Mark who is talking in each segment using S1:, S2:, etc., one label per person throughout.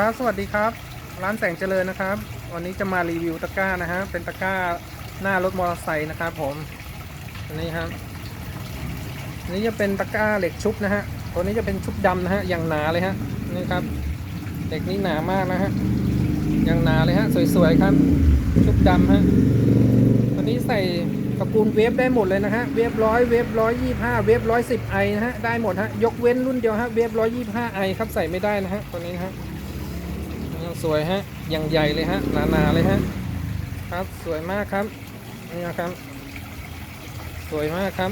S1: ครับ สวัสดีครับ ร้านแสงเจริญนะครับ วันนี้จะมารีวิวตะกร้านะฮะ เป็นตะกร้าหน้ารถมอเตอร์ไซค์นะครับผม อันนี้ครับอันนี้จะเป็นตะกร้าเหล็กชุบนะฮะ ตัวนี้จะเป็นชุบดำนะฮะ อย่างหนาเลยฮะ นี่ครับ เหล็กนี้หนามากนะฮะ อย่างหนาเลยฮะ สวยๆครับ ชุบดำฮะ ตัวนี้ใส่ตระกูลเวฟได้หมดเลยนะฮะ เวฟร้อยเวฟร้อยยี่ห้าเวฟร้อยสิบไอนะฮะ ได้หมดฮะ ยกเว้นรุ่นเดียวฮะ เวฟร้อยยี่ห้าไอครับ ใส่ไม่ได้นะฮะ ตัวนี้นะฮะยัง สวยฮะอย่างใหญ่เลยฮะหนาๆเลยฮะครับสวยมากครับนี่นะครับ สวยมากครับ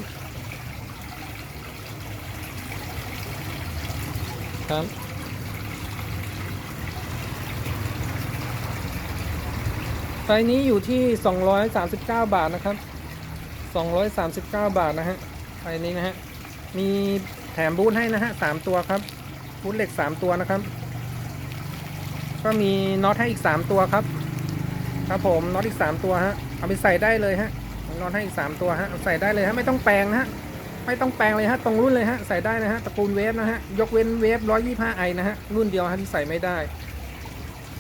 S1: ครับไซนี้อยู่ที่ 239 บาทนะครับ 239 บาทนะฮะไซนี้นะฮะมีแถมบูทให้นะฮะสามตัวครับบูทเหล็ก 3 ตัวนะครับ ก็มีน็อตให้อีก3ตัวครับ ครับผมน็อตอีก3ตัวฮะเอาไปใส่ได้เลยฮะน็อตให้อีก3ตัวฮะใส่ได้เลยฮะไม่ต้องแปลงนะฮะไม่ต้องแปลงเลยฮะตรงรุ่นเลยฮะใส่ได้นะฮะตระกูลเวฟนะฮะยกเว้นเวฟ125ไอนะฮะรุ่นเดียวฮะที่ใส่ไม่ได้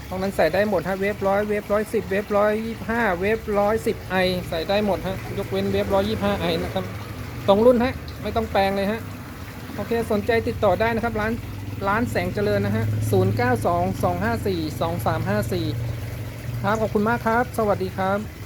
S1: ตรงนั้นใส่ได้หมดฮะเวฟร้อยเวฟร้อยสิบเวฟร้อยยี่ห้าเวฟร้อยสิบไอใส่ได้หมดฮะยกเว้นเวฟร้อยยี่ห้าไอนะครับตรงรุ่นฮะไม่ต้องแปลงเลยฮะโอเคสนใจติดต่อได้นะครับร้าน ร้านแสงเจริญนะฮะ 0 9 2 2 5 4 2 3 5 4 ครับ ขอบคุณมากครับ สวัสดีครับ